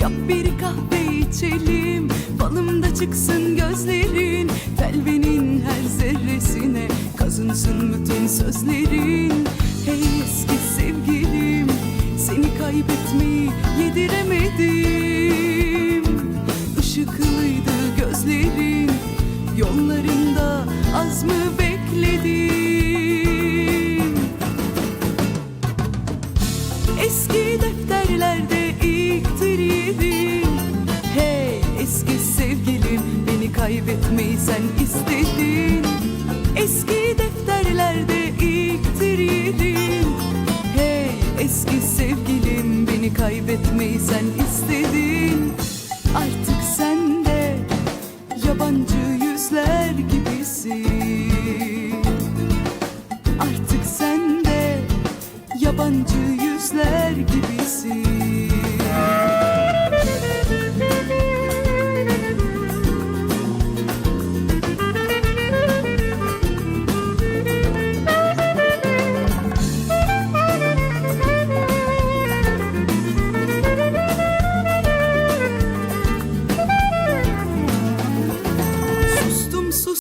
Yap bir kahve içelim. Falımda çıksın gözlerin. Telvenin her zerresine Kazınsın bütün sözlerin. Hey eski sevgilim Seni kaybetmeyi yediremedim. Işıklıydı gözlerin Yollarında az mı bekledim Eski defterlerde kaybetmeyi sen istedin. Eski defterlerde ilktir yedin Hey eski sevgilim beni kaybetmeyi sen istedin. Artık sen de yabancı yüzler gibisin. Artık sen de yabancı yüzler gibisin.